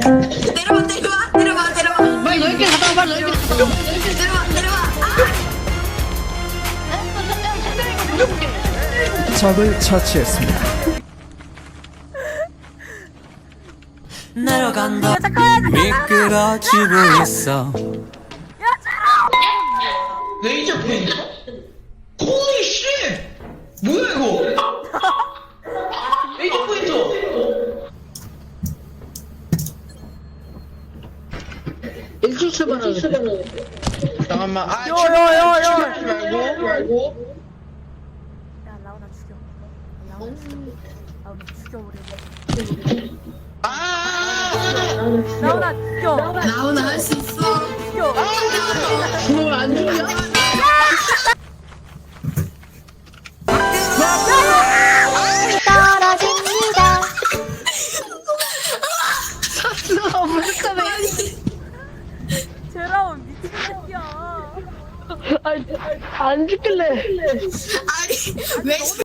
내려와 내려와 내려와 내려와 빨리 넓게 와 빨리 넓게 와 내려와 내려와 적을 처치했습니다. 내려간다 미끄러지고 있어 레이저 포인터? 홀리 쉣! 뭐야 이거? 일찍 출발하는 잠깐만. 아 요 요 요요. 출발하지 말고 말고 야 라우나 죽여. 라우나 죽여. 라우나 죽여버려 아! 라우나 죽여. 나오나 할 수 있어 새끼야 아니 왜